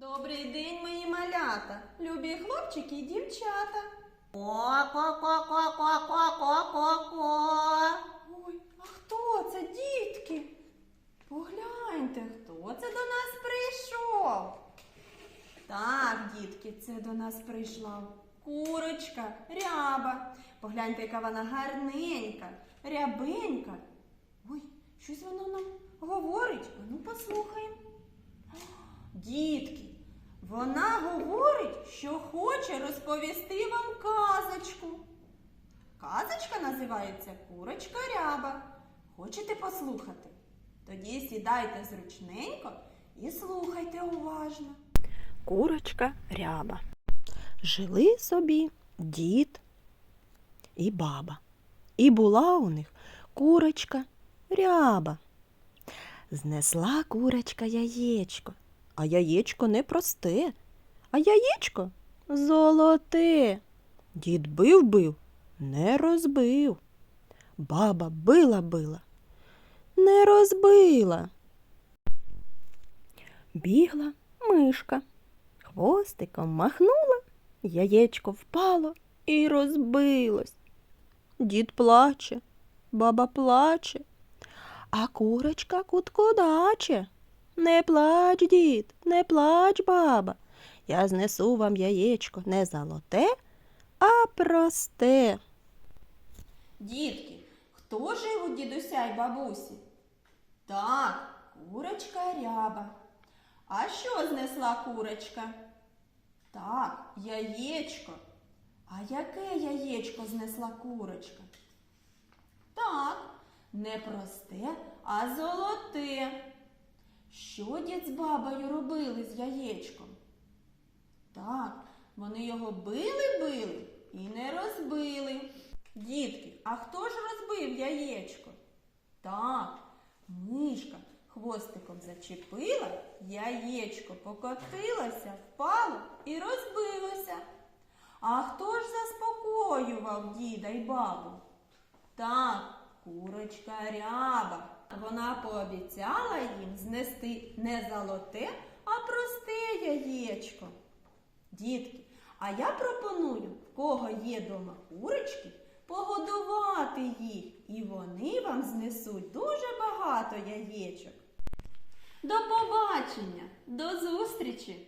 Добрий день, мої малята, любі хлопчики і дівчата. Ко-ко-ко-ко-ко-ко-ко-ко. Ой, а хто це, дітки? Погляньте, хто це до нас прийшов. Так, дітки, це до нас прийшла курочка, ряба. Погляньте, яка вона гарненька, рябенька. Ой, щось вона нам говорить. А ну послухаємо. Дітки, вона говорить, що хоче розповісти вам казочку. Казочка називається Курочка ряба. Хочете послухати? Тоді сідайте зручненько і слухайте уважно. Курочка ряба. Жили собі дід і баба. І була у них курочка ряба. Знесла курочка яєчко, а яєчко не просте, а яєчко золоте. Дід бив бив, не розбив. Баба била била, не розбила. Бігла мишка. Хвостиком махнула, яєчко впало і розбилось. Дід плаче, баба плаче, а курочка куткудаче. Не плач, дід, не плач, баба. Я знесу вам яєчко не золоте, а просте. Дітки, хто жив у дідуся й бабусі? Так, курочка ряба. А що знесла курочка? Так, яєчко. А яке яєчко знесла курочка? Так, не просте, а золоте. Що дід з бабою робили з яєчком? Так, вони його били-били і не розбили. Дітки, а хто ж розбив яєчко? Так, мишка хвостиком зачепила, яєчко покотилося, впало і розбилося. А хто ж заспокоював діда й бабу? Так, курочка ряба. Вона пообіцяла їм знести не золоте, а просте яєчко. Дітки, а я пропоную, в кого є дома курочки, погодувати їх, і вони вам знесуть дуже багато яєчок. До побачення, до зустрічі!